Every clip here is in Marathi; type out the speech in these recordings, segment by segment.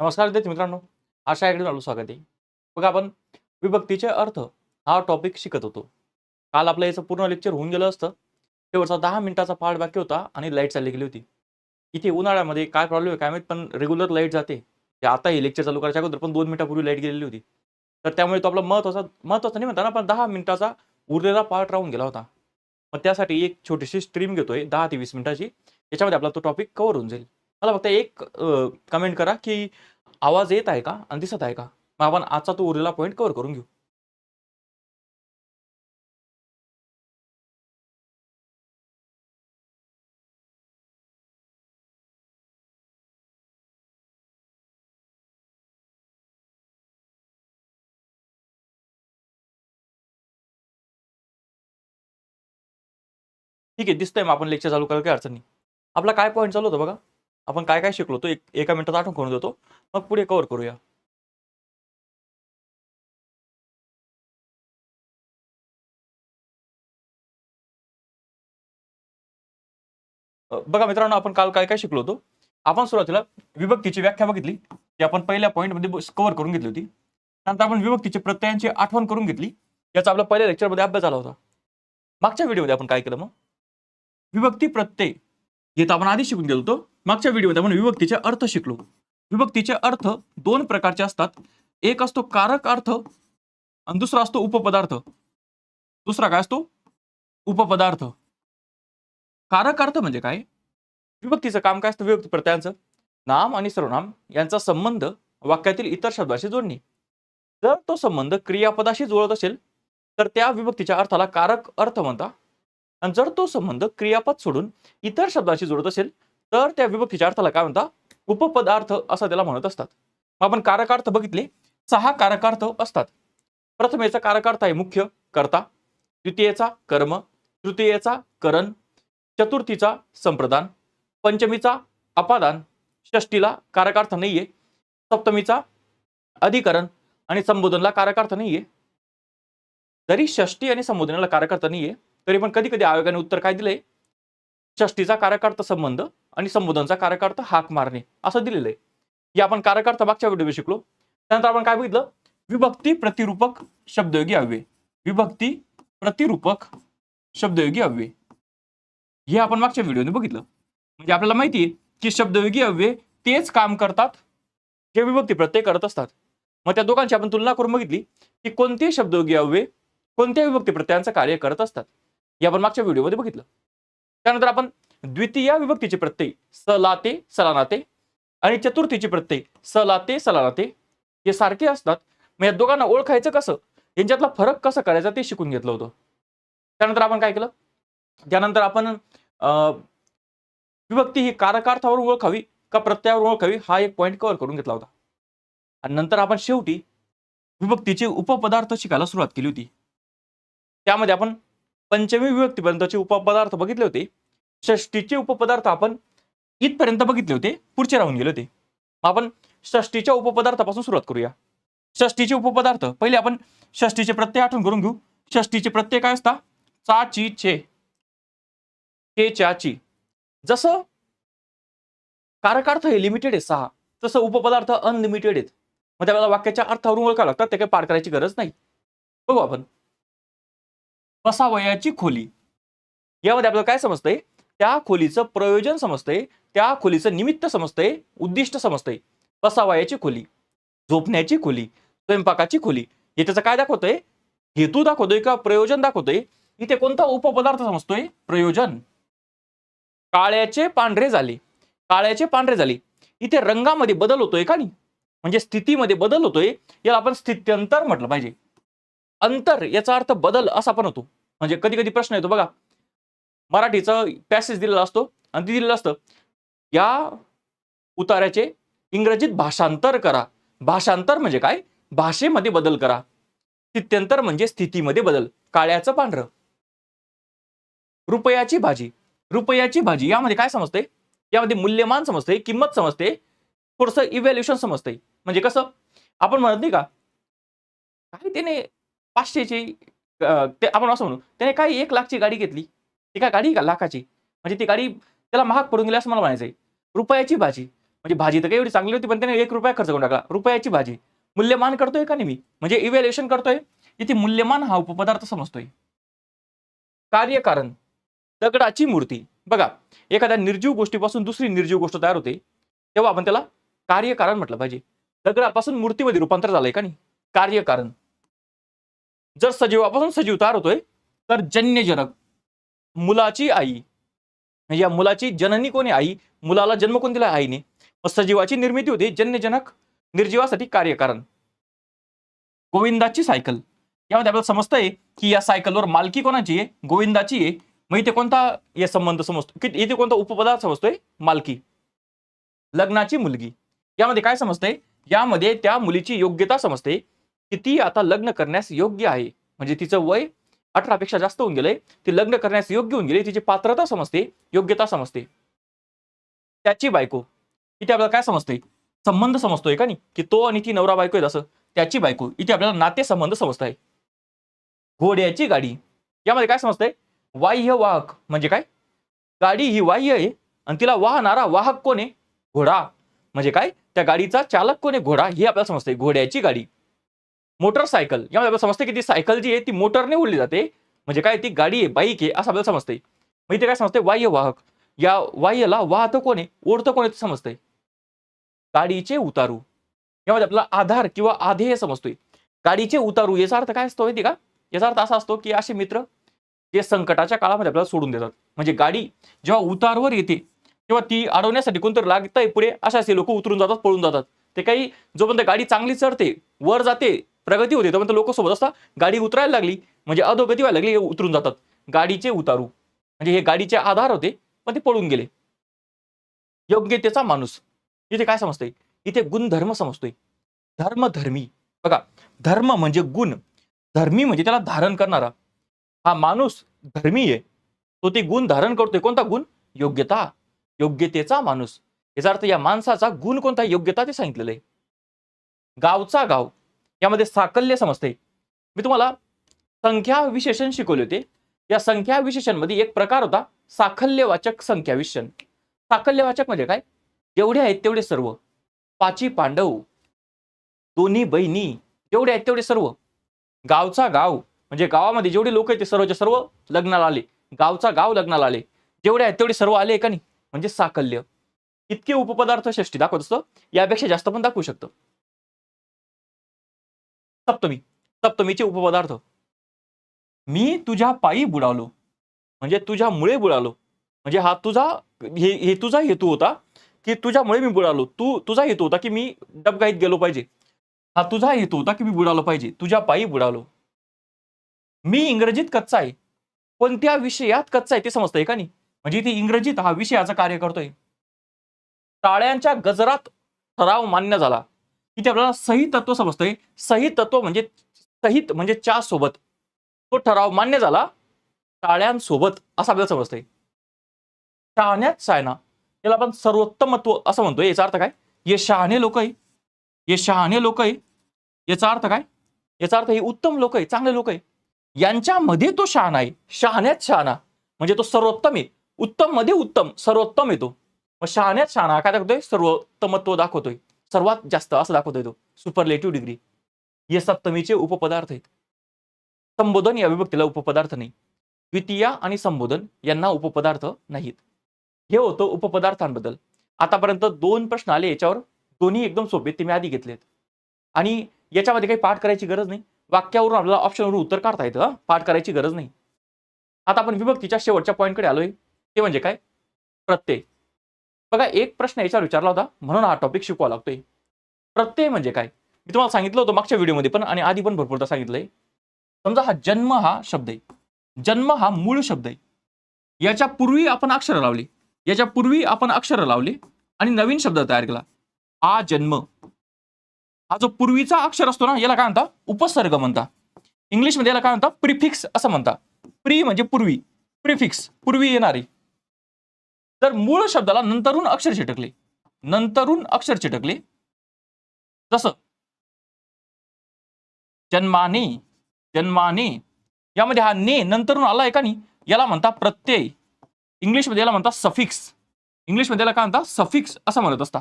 नमस्कार विद्यार्थी मित्रांनो आशा आयकडून आलो स्वागत आहे. बघा आपण विभक्तीचे अर्थ हा टॉपिक शिकत होतो. काल आपलं याचं पूर्ण लेक्चर होऊन गेलं असतं. शेवटचा दहा मिनिटाचा पार्ट बाकी होता आणि लाइट चालली गेली होती. इथे उन्हाळ्यामध्ये काय प्रॉब्लेम आहे काय माहीत पण रेग्युलर लाइट जाते. आता हे लेक्चर चालू करायच्या अगोदर पण दोन मिनिटापूर्वी लाइट गेलेली होती. तर त्यामुळे तो आपला महत्त्वाचा महत्त्वाचा नाही म्हणता ना पण दहा मिनिटाचा उरलेला पार्ट राहून गेला होता. मग त्यासाठी एक छोटीशी स्ट्रीम घेतोय दहा ते वीस मिनिटाची. त्याच्यामध्ये आपला तो टॉपिक कव्हर होऊन जाईल. मला फक्त एक कमेंट करा की आवाज येत आहे का आणि दिसत आहे का? मग आपण आजचा तो उरलेला पॉईंट कव्हर करून घेऊ. ठीक आहे दिसतंय मग आपण लेक्चर चालू करायला काही अडचण नाही. आपला काय पॉईंट चालू होता बघा? आपण काय काय शिकलो तो एक एका मिनिटात आठवण करून देतो. मग पुढे कव्हर करूया. बघा मित्रांनो आपण काल काय काय शिकलो होतो? आपण सुरुवातीला विभक्तीची व्याख्या बघितली ती आपण पहिल्या पॉईंटमध्ये कव्हर करून घेतली होती. नंतर आपण विभक्तीचे प्रत्ययांची आठवण करून घेतली याचा आपला पहिल्या लेक्चरमध्ये अभ्यास झाला होता. मागच्या व्हिडिओमध्ये आपण काय केलं मग? विभक्ती प्रत्यय हे तर आपण आधी शिकून गेलो होतो. मागच्या व्हिडिओमध्ये आपण विभक्तीचे अर्थ शिकलो. विभक्तीचे अर्थ दोन प्रकारचे असतात. एक असतो कारक अर्थ आणि दुसरा असतो उपपदार्थ. दुसरा काय असतो? उपपदार्थ. कारक अर्थ म्हणजे काय? विभक्तीचं काम काय असतं? विभक्ती प्रत्ययांचं नाम आणि सर्वनाम यांचा संबंध वाक्यातील इतर शब्दाशी जोडणे. जर तो संबंध क्रियापदाशी जुळत असेल तर त्या विभक्तीच्या अर्थाला कारक अर्थ म्हणतात. आणि जर तो संबंध क्रियापद सोडून इतर शब्दाशी जोडत असेल तर त्या विभक्तीच्या अर्थाला काय म्हणता? उपपदार्थ असं त्याला म्हणत असतात. मग आपण कारकार्थ बघितले. सहा कारकार्थ असतात. प्रथमेचा कारकार्थ आहे मुख्य कर्ता. द्वितीयेचा कर्म. तृतीयेचा करण. चतुर्थीचा संप्रदान. पंचमीचा अपादान. षष्टीला कारकार्थ नाहीये. सप्तमीचा अधिकरण आणि संबोधनला कारकार्थ नाहीये. जरी षष्टी आणि संबोधनाला कारकार्थ नाहीये तरी पण कधी कधी आयोगाने उत्तर काय दिलंय? षष्टीचा कारकार्थ संबंध आणि संबोधनचा कार्यकर्ता हाक मारणे असं दिलेलं आहे. हे आपण कार्यकर्ता मागच्या व्हिडिओ शिकलो. त्यानंतर आपण काय बघितलं? विभक्ती प्रतिरूपक शब्दयोगी अव्यय. विभक्ती प्रतिरूपक शब्दयोगी अव्यय. हे आपण मागच्या व्हिडिओने बघितलं. म्हणजे आपल्याला माहिती आहे की शब्दयोगी अव्यय तेच काम करतात जे विभक्ती प्रत्यय करत असतात. मग त्या दोघांची आपण तुलना करून बघितली की कोणते शब्दयोगी अव्यय कोणत्या विभक्ती प्रत्ययांचं कार्य करत असतात. हे आपण मागच्या व्हिडिओमध्ये बघितलं. त्यानंतर आपण द्वितीय विभक्तीचे प्रत्यय सलाते सलानाते आणि चतुर्थीचे प्रत्यय सलाते सलानाते हे सारखे असतात. मग या दोघांना ओळखायचं कसं? यांच्यातला फरक कसा करायचा ते शिकून घेतलं होतं. त्यानंतर आपण काय केलं? त्यानंतर आपण अं, विभक्ती ही कारकार्थावर ओळखावी का प्रत्ययावर ओळखावी हा एक पॉईंट कव्हर करून घेतला होता. आणि नंतर आपण शेवटी विभक्तीचे उपपदार्थ शिकायला सुरुवात केली होती. त्यामध्ये आपण पंचमी विभक्तीपर्यंतचे उपपदार्थ बघितले होते. षष्टीचे उपपदार्थ आपण इथपर्यंत बघितले होते पुढचे राहून गेले होते. आपण षष्टीच्या उपपदार्थापासून सुरुवात करूया. षष्टीचे उपपदार्थ पहिले आपण षष्टीचे प्रत्यय आठवण करून घेऊ. षष्टीचे प्रत्यय काय असता? चाची चे चे ची जसं कारकार्थ हे लिमिटेड आहे सहा. तसं उपपदार्थ अनलिमिटेड आहेत. मग त्यावेळेला वाक्याच्या अर्थावरून ओळखा लागतात ते काही पार करायची गरज नाही. बघू आपण. बसावयाची खोली. यामध्ये आपल्याला काय समजतंय? त्या खोलीचं प्रयोजन समजतंय त्या खोलीचं निमित्त समजतंय उद्दिष्ट समजतंय. बसावयाची खोली झोपण्याची खोली स्वयंपाकाची खोली हे त्याचं काय दाखवतोय? हेतू दाखवतोय का प्रयोजन दाखवतोय? इथे कोणता उपपदार्थ समजतोय? प्रयोजन. काळ्याचे पांढरे झाले काळ्याचे पांढरे झाले इथे रंगामध्ये बदल होतोय का नाही? म्हणजे स्थितीमध्ये बदल होतोय याला आपण स्थित्यंतर म्हटलं पाहिजे. अंतर याचा अर्थ बदल असा पण होतो. म्हणजे कधी कधी प्रश्न येतो बघा. मराठीचा पॅसेज दिलेला असतो आणि ती दिलेलं असतं या उतार्याचे इंग्रजीत भाषांतर करा. भाषांतर म्हणजे काय? भाषेमध्ये बदल करा. स्थित्यंतर म्हणजे स्थितीमध्ये बदल. काळ्याचं पांढरं. रुपयाची भाजी. रुपयाची भाजी यामध्ये काय समजते? यामध्ये मूल्यमान समजते किंमत समजते थोडस इव्हॅल्युएशन समजते. म्हणजे कसं? आपण म्हणत नाही का? काय त्याने पाचशेची ते आपण असं म्हणू त्याने काय एक लाखची गाडी घेतली? ती काय गाडी का? लाखाची. म्हणजे ती गाडी त्याला महाग पडून गेली असं मला आहे रुपयाची भाजी. म्हणजे भाजी तर काही एवढी चांगली होती पण त्याने एक रुपया खर्च करून टाकला. रुपयाची भाजी. मूल्यमान करतोय का नाही मी म्हणजे इव्हॅल्युएशन करतोय. इथे मूल्यमान हा उपपदार्थ समजतोय. कार्यकारण. दगडाची मूर्ती. बघा एखाद्या निर्जीव गोष्टीपासून दुसरी निर्जीव गोष्ट तयार होते. तेव्हा आपण त्याला कार्यकारण म्हटलं पाहिजे. दगडापासून मूर्तीमध्ये रूपांतर झालंय का नाही? कार्यकारण. जर सजीवापासून सजीव तयार होतोय तर जन्यजनक. मुलाची आई. म्हणजे या मुलाची जननी कोणी आई. मुलाला जन्म कोण दिला? आईने. मग सजीवाची निर्मिती होते जन्यजनक निर्जीवासाठी कार्यकारण. गोविंदाची सायकल. यामध्ये आपल्याला समजतंय की या सायकलवर मालकी कोणाची आहे? गोविंदाची आहे. मग इथे कोणता या संबंध समजतो? की इथे कोणता उपपदार्थ समजतोय? मालकी. लग्नाची मुलगी. यामध्ये काय समजतंय? यामध्ये त्या मुलीची योग्यता समजते की ती आता लग्न करण्यास योग्य आहे. म्हणजे तिचं वय अठरा पेक्षा जास्त होऊन गेलंय ती लग्न करण्यास योग्य होऊन गेली. तिची पात्रता समजते योग्यता समजते. त्याची बायको इथे आपल्याला काय समजते? संबंध समजतोय का नाही? की तो आणि ती नवरा बायको आहेत असं. त्याची बायको इथे आपल्याला नाते संबंध समजत आहे घोड्याची गाडी यामध्ये काय समजतंय? वाह्य वाहक म्हणजे काय? गाडी ही वाह्य आहे आणि तिला वाहणारा वाहक कोण आहे? घोडा. म्हणजे काय? त्या गाडीचा चालक कोण आहे? घोडा. हे आपल्याला समजतंय. घोड्याची गाडी. मोटरसायकल. यामध्ये आपल्याला समजते की ती सायकल जी आहे ती मोटरने उडली जाते. म्हणजे काय ती गाडी आहे बाईक आहे असं आपल्याला समजतंय. मग इथे काय समजते बाह्य वाहक या वाह्यला वाहतं कोण आहे? ओढतं कोण आहे ते समजतंय. गाडीचे उतारू. यामध्ये आपला आधार किंवा आधेय समजतोय. गाडीचे उतारू याचा अर्थ काय असतो माहिती का? याचा अर्थ असा असतो की असे मित्र जे संकटाच्या काळामध्ये आपल्याला सोडून देतात. म्हणजे गाडी जेव्हा उतारवर येते तेव्हा ती अडवण्यासाठी कोणतरी लागतंय पुढे असे असे लोक उतरून जातात पळून जातात. ते काही जोपर्यंत गाडी चांगली चढते वर जाते प्रगती होते तोपर्यंत लोक सोबत असतात. गाडी उतरायला लागली म्हणजे अधोगती व्हायला लागली उतरून जातात. गाडीचे उतारू. म्हणजे हे गाडीचे आधार होते पण ते पळून गेले. योग्यतेचा माणूस. इथे काय समजतंय? इथे गुणधर्म समजतोय. धर्म धर्मी बघा धर्म म्हणजे गुण. धर्मी म्हणजे त्याला धारण करणारा. हा माणूस धर्मी आहे. तो ते गुण धारण करतोय. कोणता गुण? योग्यता. योग्यतेचा माणूस. याचा अर्थ या माणसाचा गुण कोणता योग्यता ते सांगितलेलं आहे. गावचा गाव. यामध्ये साकल्य समजते मी तुम्हाला संख्या विशेषण शिकवले होते. या संख्या विशेषणमध्ये एक प्रकार होता साखल्यवाचक संख्या विशेषण. साखल्यवाचक म्हणजे काय? जेवढे आहेत तेवढे सर्व. पाची पांडव दोन्ही बहिणी जेवढे आहेत तेवढे सर्व. गावचा गाव म्हणजे गावामध्ये जेवढे लोक आहेत ते सर्वच्या सर्व लग्नाला आले. गावचा गाव लग्नाला आले. जेवढे आहेत तेवढे सर्व आले का नाही? म्हणजे साकल्य. इतके उपपदार्थ षष्टी दाखवत असतं. यापेक्षा जास्त पण दाखवू शकतं. सप्तमी सप्तमीचे उपपदार्थ. मी तुझ्या पायी बुडालो म्हणजे तुझ्यामुळे बुडालो. म्हणजे हा तुझा हे हे तुझा हेतू होता की तुझ्यामुळे मी बुडालो. तू तुझा हेतू होता की मी डबगाईत गेलो पाहिजे. हा तुझा हेतू होता की मी बुडालो पाहिजे. तुझ्या पायी बुडालो. मी इंग्रजीत कच्चा आहे. पण त्या विषयात कच्चा आहे ते समजतंय का नाही? म्हणजे ती इंग्रजीत हा विषयाचं कार्य करतोय. टाळ्यांच्या गजरात ठराव मान्य झाला. इथे आपल्याला सही तत्व समजतंय. सही तत्व म्हणजे सहित म्हणजे च्या सोबत तो ठराव मान्य झाला टाळ्यांसोबत असं आपल्याला समजतंय. शहाण्यात शायना याला आपण सर्वोत्तमत्व असं म्हणतोय. याचा अर्थ काय? हे शहाणे लोक आहे हे शहाणे लोक आहे याचा अर्थ काय? याचा अर्थ हे उत्तम लोक आहे चांगले लोक आहे यांच्यामध्ये तो शहाणा आहे. शहाण्यात शहाणा. म्हणजे तो सर्वोत्तम आहे. उत्तममध्ये उत्तम सर्वोत्तम येतो मग शहाण्यात शहाणा. काय दाखवतोय? सर्वोत्तमत्व दाखवतोय. सर्वात जास्त असं दाखवतोय तो. सुपरलेटिव्ह डिग्री हे सप्तमीचे उपपदार्थ आहेत. संबोधन या विभक्तीला उपपदार्थ नाही. द्वितीया आणि संबोधन यांना उपपदार्थ नाहीत. हे होतं उपपदार्थांबद्दल. आतापर्यंत दोन प्रश्न आले याच्यावर. दोन्ही एकदम सोपे ते मी आधी घेतलेत. आणि याच्यामध्ये काही पाठ करायची गरज नाही. वाक्यावरून आपल्याला ऑप्शनवरून उत्तर काढता येतं पाठ करायची गरज नाही. आता आपण विभक्तीच्या शेवटच्या पॉईंटकडे आलोय. ते म्हणजे काय? प्रत्यय. बघा एक प्रश्न याच्यावर विचारला होता म्हणून हा टॉपिक शिकवा लागतोय. प्रत्यय म्हणजे काय? मी तुम्हाला सांगितलं होतं मागच्या व्हिडिओमध्ये पण आणि आधी पण भरपूरदा सांगितलंय. समजा हा जन्म हा शब्द आहे. जन्म हा मूळ शब्द आहे. याच्या पूर्वी आपण अक्षर लावली. याच्या पूर्वी आपण अक्षर लावली आणि नवीन शब्द तयार केला. आ जन्म. हा जो पूर्वीचा अक्षर असतो ना याला काय म्हणता उपसर्ग म्हणता इंग्लिशमध्ये याला काय म्हणता प्रिफिक्स असं म्हणता प्री म्हणजे पूर्वी. प्रिफिक्स. पूर्वी येणारी. तर मूळ शब्दाला नंतरून अक्षर चिटकले. नंतरून अक्षर चिटकले. जसं जन्माने जन्माने यामध्ये हा ने नंतरून आहे का नाही? याला म्हणता प्रत्यय. इंग्लिशमध्ये याला म्हणतात सफिक्स. इंग्लिशमध्ये याला काय म्हणतात सफिक्स असं म्हणत असता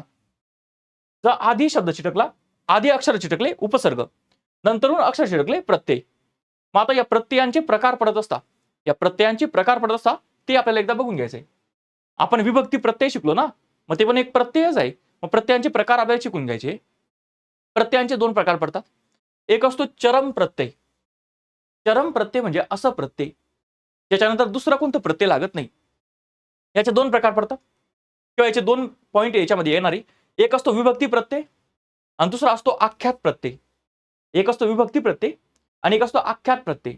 जर आधी शब्द चिटकला आधी अक्षर चिटकले उपसर्ग. नंतरून अक्षर चिटकले प्रत्यय. मग आता या प्रत्ययांचे प्रकार पडत असतात. या प्रत्ययांचे प्रकार पडत असतात ते आपल्याला एकदा बघून घ्यायचंय. आपण विभक्ती प्रत्यय शिकलो ना मग ते पण एक प्रत्ययच आहे. मग प्रत्ययांचे प्रकार आपल्याला शिकून घ्यायचे. प्रत्ययांचे दोन प्रकार पडतात. एक असतो चरम प्रत्यय. चरम प्रत्यय म्हणजे असं प्रत्यय त्याच्यानंतर दुसरा कोणतं प्रत्यय लागत नाही. याचे दोन प्रकार पडतात. किंवा याचे दोन पॉईंट याच्यामध्ये येणारे. एक असतो विभक्ती प्रत्यय आणि दुसरा असतो आख्यात प्रत्यय. एक असतो विभक्ती प्रत्यय आणि एक असतो आख्यात प्रत्यय.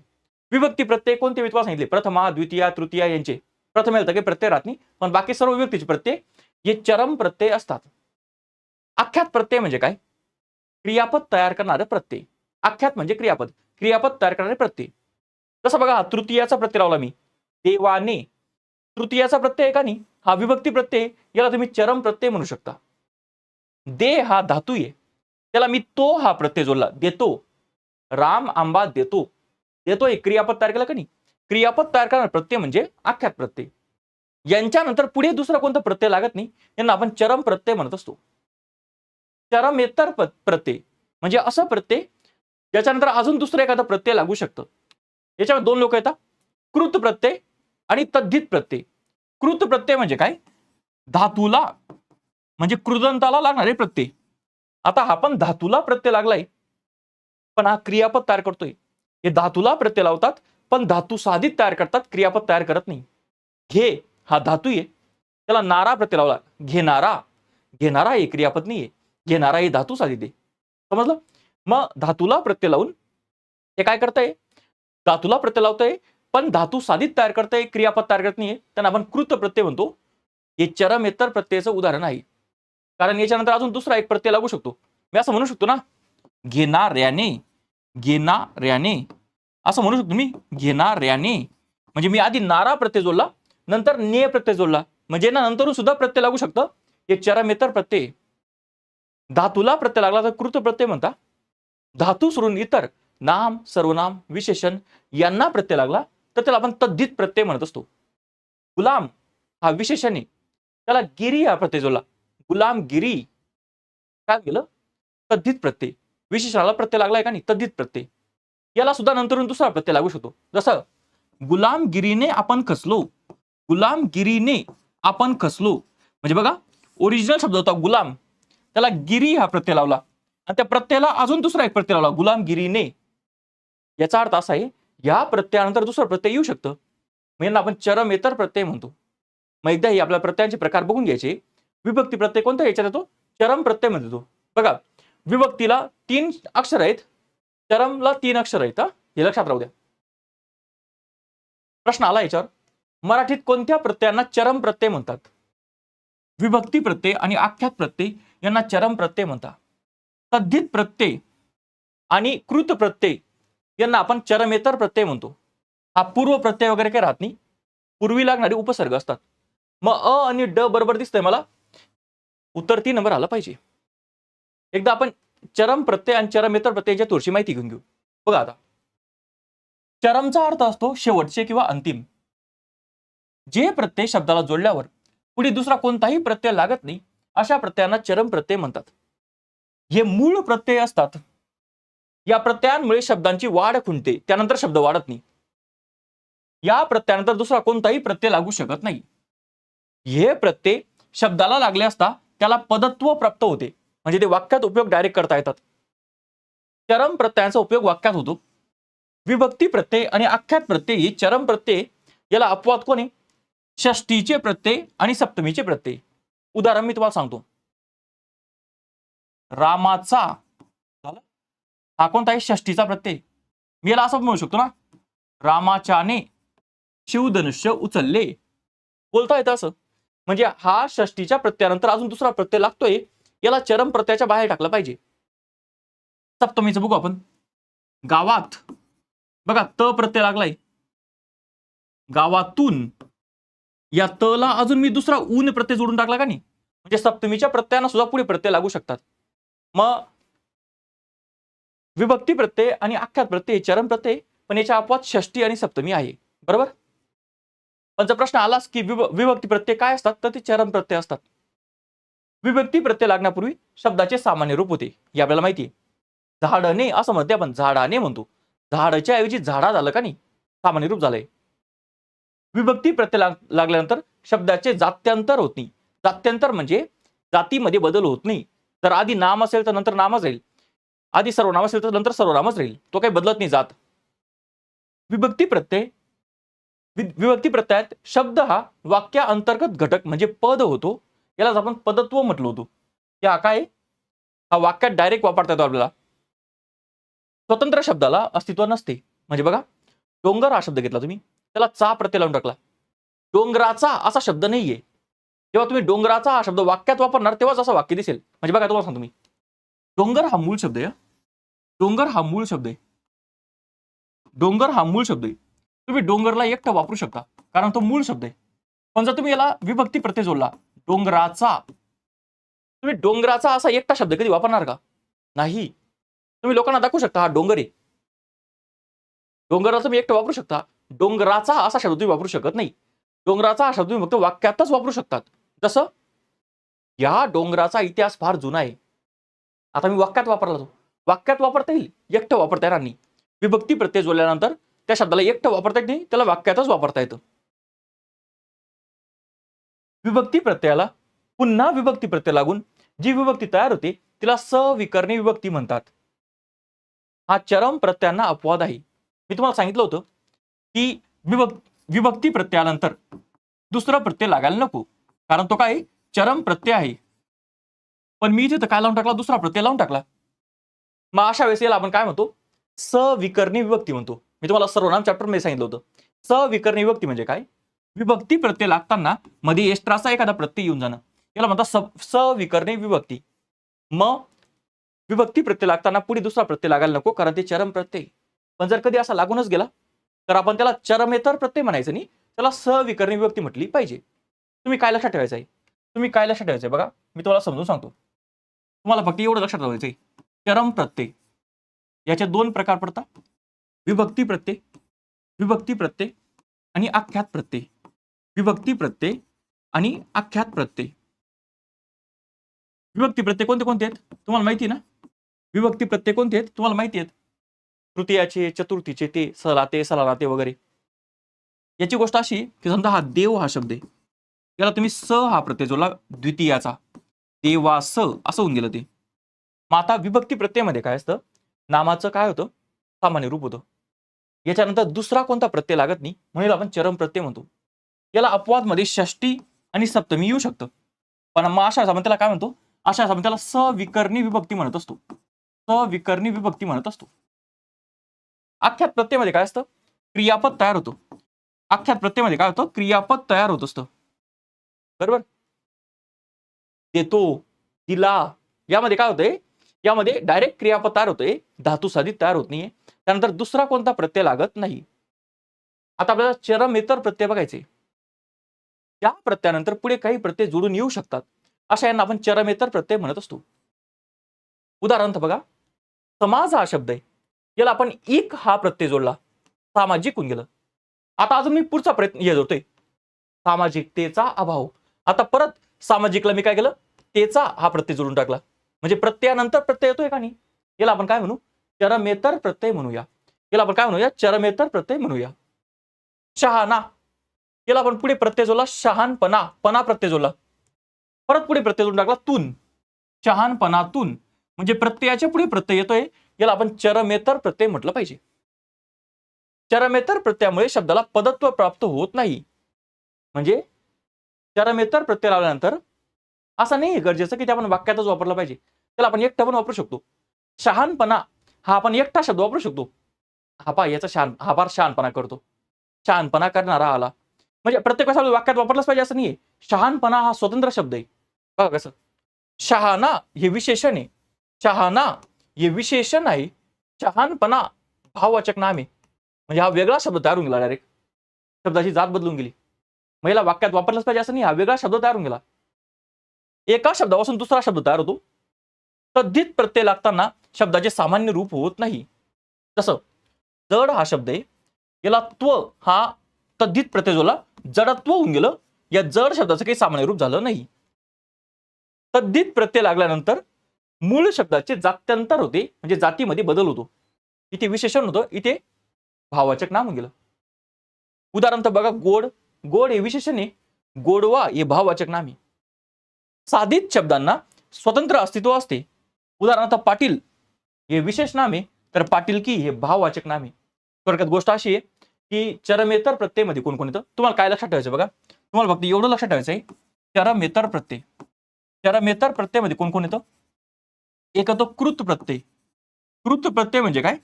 विभक्ती प्रत्यय कोणते? विद्वास सांगितले. प्रथमा द्वितीया तृतीया यांचे. प्रथम येतं की प्रत्यय राहत नाही पण बाकी सर्व व्यक्तीचे प्रत्यय हे चरम प्रत्यय असतात. आख्यात प्रत्यय म्हणजे काय? क्रियापद तयार करणारे प्रत्यय. आख्यात म्हणजे क्रियापद. क्रियापद तयार करणारे प्रत्यय. जसं बघा तृतीयाचा प्रत्यय लावला मी. देवाने. तृतीयाचा प्रत्यय का नाही? हा विभक्ती प्रत्यय याला तुम्ही चरम प्रत्यय म्हणू शकता. दे हा धातू आहे. त्याला मी तो हा प्रत्यय जोडला. देतो. राम आंबा देतो. देतो एक क्रियापद तयार केला का नाही? क्रियापद तयार करणार प्रत्यय म्हणजे आख्यात प्रत्यय. यांच्यानंतर पुढे दुसरा कोणता प्रत्यय लागत नाही यांना आपण चरम प्रत्यय म्हणत असतो. चरमेतर प्रत्यय म्हणजे असं प्रत्यय ज्याच्यानंतर अजून दुसरं एखादं प्रत्यय लागू शकतं. याच्यावर दोन लोक येतात कृत प्रत्यय आणि तद्धित प्रत्यय. कृत प्रत्यय म्हणजे काय? धातूला म्हणजे कृदंताला लागणारे प्रत्यय. आता हा पण धातूला प्रत्यय लागलाय. पण हा क्रियापद तयार करतोय. हे धातूला प्रत्यय लावतात पण धातू साधित तयार करतात क्रियापद तयार करत नाही. घे हा धातू आहे. त्याला नारा प्रत्यय लावला घेणारा घेणारा हे क्रियापद आहे घेणारा हे धातू साधित आहे. समजलं? मग धातूला प्रत्यय लावून हे काय करताय? धातूला प्रत्यय लावताय पण धातू साधित तयार करताय क्रियापद तयार करत नाहीये. त्यांना आपण कृत प्रत्यय म्हणतो. हे चरमेतर प्रत्ययाचं उदाहरण आहे. कारण याच्यानंतर अजून दुसरा एक प्रत्यय लागू शकतो. मी असं म्हणू शकतो ना? घेणाऱ्याने घेणाऱ्याने असं म्हणू शकतो मी घेणाऱ्याने म्हणजे मी आधी नारा प्रत्यय जोडला नंतर ने प्रत्यय जोडला. म्हणजे ना नंतरून सुद्धा प्रत्यय लागू शकतं. हे चरमेतर प्रत्यय. धातूला प्रत्यय लागला तर कृत प्रत्यय म्हणता. धातू सोडून इतर नाम सर्वनाम विशेषण यांना प्रत्यय लागला तर त्याला आपण तद्धित प्रत्यय म्हणत असतो. गुलाम हा विशेषणे त्याला गिरी हा प्रत्यय जोडला. गुलामगिरी काय गेलं तद्धित प्रत्यय. विशेषणाला प्रत्यय लागलाय का नाही? तद्धित प्रत्यय. याला सुद्धा नंतर दुसरा प्रत्यय लागू शकतो. जसं गुलामगिरीने आपण खसलो गुलामगिरीने आपण खसलो म्हणजे बघा ओरिजिनल शब्द होता गुलाम. त्याला गिरी हा प्रत्यय लावला. आणि त्या प्रत्ययाला अजून दुसरा एक प्रत्यय लावला गुलामगिरीने. याचा अर्थ असा आहे या प्रत्ययानंतर दुसरा प्रत्यय येऊ शकतं. म्हणजे आपण आपण चरमेतर प्रत्यय म्हणतो. मग एकदा ही आपल्या प्रत्ययांचे प्रकार बघून घ्यायचे. विभक्ती प्रत्यय कोणता याच्यात येतो चरम प्रत्यय म्हणतो बघा विभक्तीला तीन अक्षर आहेत. चरमला तीन अक्षर आहेत हे. लक्षात राहू द्या. प्रश्न आला याच्यावर. मराठीत कोणत्या प्रत्ययांना चरम प्रत्यय म्हणतात? विभक्ती प्रत्यय आणि आख्यात प्रत्यय यांना चरम प्रत्यय म्हणतात. तद्धित प्रत्यय आणि कृत प्रत्यय यांना आपण चरमेतर प्रत्यय म्हणतो. हा पूर्व प्रत्यय वगैरे काही राहत नाही. पूर्वी लागणारे उपसर्ग असतात. मग अ आणि ड बरोबर दिसतंय मला. उत्तर तीन नंबर आला पाहिजे. एकदा आपण चरम प्रत्यय आणि चरमेतर प्रत्ययाच्या थोडीशी माहिती घेऊन घेऊ. बघा आता. चरमचा अर्थ असतो शेवटचे किंवा अंतिम. जे प्रत्यय शब्दाला जोडल्यावर पुढे दुसरा कोणताही प्रत्यय लागत नाही अशा प्रत्ययांना चरम प्रत्यय म्हणतात. हे मूळ प्रत्यय असतात. या प्रत्ययांमुळे शब्दांची वाढ खुंटते त्यानंतर शब्द वाढत नाही. या प्रत्ययानंतर दुसरा कोणताही प्रत्यय लागू शकत नाही. हे प्रत्यय शब्दाला लागले असता त्याला पदत्व प्राप्त होते. म्हणजे ते वाक्यात उपयोग डायरेक्ट करता येतात. चरम प्रत्ययांचा उपयोग वाक्यात होतो. विभक्ती प्रत्यय आणि आख्यात प्रत्यय ही चरम प्रत्यय याला अपवाद कोणी षष्टीचे प्रत्यय आणि सप्तमीचे प्रत्यय. उदाहरण मी तुम्हाला सांगतो. रामाचा हा कोणता आहे? षष्टीचा प्रत्यय. मी याला असं म्हणू शकतो ना. रामाच्याने शिवधनुष्य उचलले. बोलता येतं असं. म्हणजे हा षष्टीच्या प्रत्ययानंतर अजून दुसरा प्रत्यय लागतोय. याला चरम प्रत्याच्या बाहेर टाकलं पाहिजे. सप्तमीचं बघू आपण. गावात बघा त प्रत्यय लागलाय. गावातून या तला अजून मी दुसरा ऊन प्रत्यय जोडून टाकला का नाही? म्हणजे सप्तमीच्या प्रत्ययाना सुद्धा पुढे प्रत्यय लागू शकतात. मग विभक्ती प्रत्यय आणि आख्यात प्रत्यय चरम चरण प्रत्यय पण याच्या अपवाद षष्टी आणि सप्तमी आहे. बरोबर? पण जर प्रश्न आलाच की विभ- विभक्ती प्रत्यय काय असतात? तर ते चरण प्रत्यय असतात. विभक्ती प्रत्यय लागण्यापूर्वी शब्दाचे सामान्य रूप होते. हे आपल्याला माहिती आहे. झाडणे असं म्हणते आपण. झाडाने म्हणतो. झाडाच्या ऐवजी झाडा झालं का नाही? सामान्य रूप झालंय. विभक्ती प्रत्यय लाग- लागल्यानंतर शब्दाचे जात्यांतर होत नाही. जात्यांतर म्हणजे जातीमध्ये बदल होत नाही. तर आधी नाम असेल तर नंतर नामच राहील. आधी सर्वनाम असेल तर नंतर सर्वनामच राहील. तो काही बदलत नाही जात. विभक्ती प्रत्यय विभक्ती प्रत्ययात शब्द हा वाक्या अंतर्गत घटक म्हणजे पद होतो. यालाच आपण पदत्व म्हटलं होतो. या काय? हा वाक्यात डायरेक्ट वापरता येतो आपल्याला. स्वतंत्र शब्दाला अस्तित्व नसते. म्हणजे बघा डोंगर हा शब्द घेतला तुम्ही. त्याला चा प्रत्यय लावून टाकला. डोंगराचा असा शब्द नाहीये. जेव्हा तुम्ही डोंगराचा हा शब्द वाक्यात वापरणार तेव्हाच असं वाक्य दिसेल. म्हणजे बघा तुम्हाला सांगतो मी. डोंगर हा मूळ शब्द आहे डोंगर हा मूळ शब्द आहे. डोंगर हा मूळ शब्द आहे. तुम्ही डोंगरला एकटं वापरू शकता. कारण तो मूळ शब्द आहे. पण जर तुम्ही याला विभक्ती प्रत्यय जोडला डोंगराचा. तुम्ही डोंगराचा असा एकटा शब्द कधी वापरणार का? नाही. तुम्ही लोकांना दाखवू शकता हा डोंगर. आहे डोंगराचा तुम्ही एकटं वापरू शकता. डोंगराचा असा शब्द तुम्ही वापरू शकत नाही. डोंगराचा हा शब्द तुम्ही फक्त वाक्यातच वापरू शकतात. जसं या डोंगराचा इतिहास फार जुना आहे. आता मी वाक्यात वापरला तो. वाक्यात वापरता येईल एकटं वापरता येणार नाही. विभक्ती प्रत्यय जोडल्यानंतर त्या शब्दाला एकटं वापरता येत नाही त्याला वाक्यातच वापरता येतं. विभक्ती प्रत्ययाला पुन्हा विभक्ती प्रत्यय लागून जी विभक्ती तयार होते तिला सविकरणी विभक्ती म्हणतात. हा चरम प्रत्ययांना अपवाद आहे. मी तुम्हाला सांगितलं होतं की विभक् विभक्ती प्रत्ययानंतर दुसरा प्रत्यय लागायला नको. कारण तो काय चरम प्रत्यय आहे. पण मी इथे काय लावून टाकला? दुसरा प्रत्यय लावून टाकला. मग अशा वेळेस याला आपण काय म्हणतो? सविकरणी विभक्ती म्हणतो. मी तुम्हाला सर्वनाम चॅप्टरमध्ये सांगितलं होतं. सविकरणी विभक्ती म्हणजे काय? विभक्ती प्रत्यय लागताना मध्ये एस्ट्राचा एखादा प्रत्यय येऊन जाणं. याला म्हणतात स- सविकरणी विभक्ती. मग विभक्ती प्रत्यय लागताना पुढे दुसरा प्रत्यय लागायला नको कारण ते चरम प्रत्यय. पण जर कधी असा लागूनच गेला तर आपण त्याला चरमेतर प्रत्यय म्हणायचं नाही त्याला सविकरणी विभक्ती म्हटली पाहिजे. तुम्ही काय लक्षात ठेवायचं आहे? तुम्ही काय लक्षात ठेवायचं आहे? बघा मी तुम्हाला समजून सांगतो. तुम्हाला फक्त एवढं लक्षात ठेवायचं आहे चरम प्रत्यय. याचे दोन प्रकार पडतात. विभक्ती प्रत्यय विभक्ती प्रत्यय आणि आख्यात प्रत्यय. विभक्ती प्रत्यय आणि आख्यात प्रत्यय. विभक्ती प्रत्यय कोणते कोणते आहेत? तुम्हाला माहिती आहे ना? विभक्ती प्रत्यय कोणते आहेत? तुम्हाला माहिती आहेत? तृतीयाचे चतुर्थीचे ते सलाते सलाते वगैरे. याची गोष्ट अशी की समजा हा देव हा शब्द आहे. याला तुम्ही स हा प्रत्यय जोडला द्वितीयाचा. देवा स असं होऊन गेलं ते. मग आता विभक्ती प्रत्ययमध्ये काय असतं? नामाचं काय होतं? सामान्य रूप होतं. याच्यानंतर दुसरा कोणता प्रत्यय लागत नाही? म्हणून आपण चरम प्रत्यय म्हणतो. याला अपवादमध्ये षष्टी आणि सप्तमी येऊ शकतं. पण मग अशा आपण त्याला काय म्हणतो? अशा आपण त्याला सविकर्णी विभक्ती म्हणत असतो. सविकरणी विभक्ती म्हणत असतो. आख्यात प्रत्ययमध्ये काय असतं? क्रियापद तयार होतो. आख्यात प्रत्ययमध्ये काय होतं? क्रियापद तयार होत असतं. बरोबर? देतो दिला. यामध्ये काय होतंय? यामध्ये डायरेक्ट क्रियापद तयार होतंय. धातू साधित तयार होत नाहीये. त्यानंतर दुसरा कोणता प्रत्यय लागत नाही? आता आपल्याला चरमेतर प्रत्यय बघायचे. या प्रत्ययानंतर पुढे काही प्रत्यय जोडून येऊ शकतात. अशा यांना आपण चरमेतर प्रत्यय म्हणत असतो. उदाहरणार्थ बघा. समाज हा शब्द आहे. याला आपण एक हा प्रत्यय जोडला. सामाजिक होऊन गेलं. आता अजून मी पुढचा प्रयत्न हे जोडतोय. सामाजिकतेचा अभाव. आता परत सामाजिकला मी काय केलं? तेचा हा प्रत्यय जोडून टाकला. म्हणजे प्रत्ययानंतर प्रत्यय येतोय का नाही? याला आपण काय म्हणू? चरमेतर प्रत्यय म्हणूया. याला आपण काय म्हणूया? चरमेतर प्रत्यय म्हणूया. शहाणा. याला आपण पुढे प्रत्यय जोडला शहानपणा पणा प्रत्यय जोडला परत पुढे प्रत्यय जोडून टाकला तून. शहानपणातून म्हणजे प्रत्ययाच्या पुढे प्रत्यय येतोय. याला आपण चरमेतर प्रत्यय म्हटलं पाहिजे. चरमेतर प्रत्ययामुळे शब्दाला पदत्व प्राप्त होत नाही. म्हणजे चरमेतर प्रत्यय लावल्यानंतर असं नाही गरजेचं की ते आपण वाक्यातच वापरलं पाहिजे. त्याला आपण एकटा पण वापरू शकतो. शहानपणा हा आपण एकटा शब्द वापरू शकतो. हा पा याचा शहान हा फार शहानपणा करतो. शहानपणा करणारा आला. म्हणजे प्रत्येक वेळेस वाक्यात वापरलाच पाहिजे असं नाहीये. शहानपणा हा स्वतंत्र शब्द आहे. बघा कसं. शहाणा हे विशेषण आहे. शहाणा हे विशेषण आहे. शहानपणा भाववाचक नाम आहे. म्हणजे हा वेगळा शब्द तयार होऊन गेला डायरेक्ट शब्दाची जात बदलून गेली. महिला वाक्यात वापरलाच पाहिजे असं नाही हा वेगळा शब्द तयार होऊन गेला. एका शब्दापासून दुसरा शब्द तयार होतो. तद्धित प्रत्यय लागताना शब्दाचे सामान्य रूप होत नाही. तसं जड हा शब्द आहे. याला त्व हा तद्धित प्रत्यजोला जडत्व होऊन गेलं. या जड शब्दाचं काही सामान्य रूप झालं नाही. तद्धित प्रत्यय लागल्यानंतर मूळ शब्दाचे जात्यांतर होते. म्हणजे जातीमध्ये बदल होतो. इथे विशेषण होतं. इथे भाववाचक नाम होऊन गेलं. उदाहरणार्थ बघा गोड. गोड हे विशेषण आहे. गोडवा हे भाववाचक नाम आहे. साधित शब्दांना स्वतंत्र अस्तित्व असते. उदाहरणार्थ पाटील हे विशेष नाम आहे. तर पाटीलकी हे भाववाचक नाम आहे. थोडक्यात गोष्ट अशी आहे. की चरमेतर प्रत्ययमध्ये कोण कोण येतं? तुम्हाला काय लक्षात ठेवायचं बघा? तुम्हाला फक्त एवढं लक्षात ठेवायचं आहे चरमेतर प्रत्यय. चरमेतर प्रत्ययमध्ये कोण कोण येतं? एक येतो कृत प्रत्यय. कृत प्रत्यय म्हणजे काय?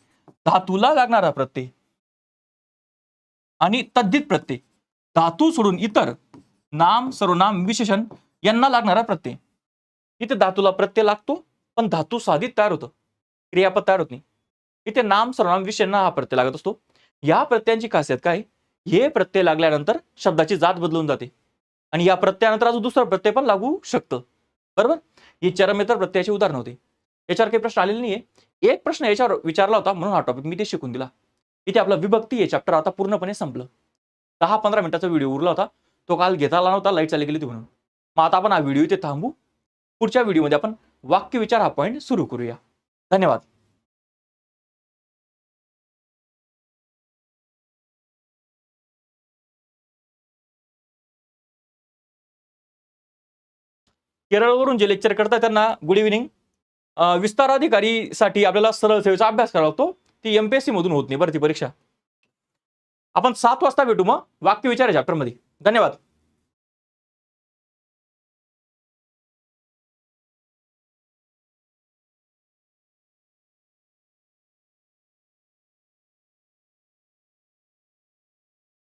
धातूला लागणारा प्रत्यय. आणि तद्धित प्रत्यय. धातू सोडून इतर नाम सर्वनाम विशेषण यांना लागणारा प्रत्यय. इथे धातूला प्रत्यय लागतो पण धातू साधित तयार होतं. क्रियापद तयार होत नाही. इथे नाम सर्वनाम विषयांना हा प्रत्यय लागत असतो. या प्रत्ययांची खासियत काय? हे प्रत्यय लागल्यानंतर शब्दाची जात बदलून जाते. आणि या प्रत्ययानंतर अजून दुसरं प्रत्यय पण लागू शकतं. बरोबर? ही चरमेतर प्रत्ययाची उदाहरण होते. याच्यावर काही प्रश्न आलेले नाहीये. एक प्रश्न याच्यावर विचारला होता म्हणून हा टॉपिक मी ते शिकून दिला. इथे आपला विभक्ती हे चॅप्टर आता पूर्णपणे संपलं. दहा पंधरा मिनिटाचा व्हिडिओ उरला होता. तो काल घेता आला नव्हता लाइट चालली गेली होती म्हणून. मग आता आपण हा व्हिडिओ इथे थांबू. पुढच्या व्हिडिओमध्ये आपण वाक्य विचार हा पॉईंट सुरू करूया. धन्यवाद. केरळवरून जे लेक्चर करतात त्यांना गुड इव्हिनिंग विस्ताराधिकारीसाठी आपल्याला सरळ सेवेचा अभ्यास करावा लागतो. ती सी मधून होत नाही बरं ती परीक्षा. आपण सात वाजता भेटू मग. वाक्य विचार चॅप्टरमध्ये धन्यवाद.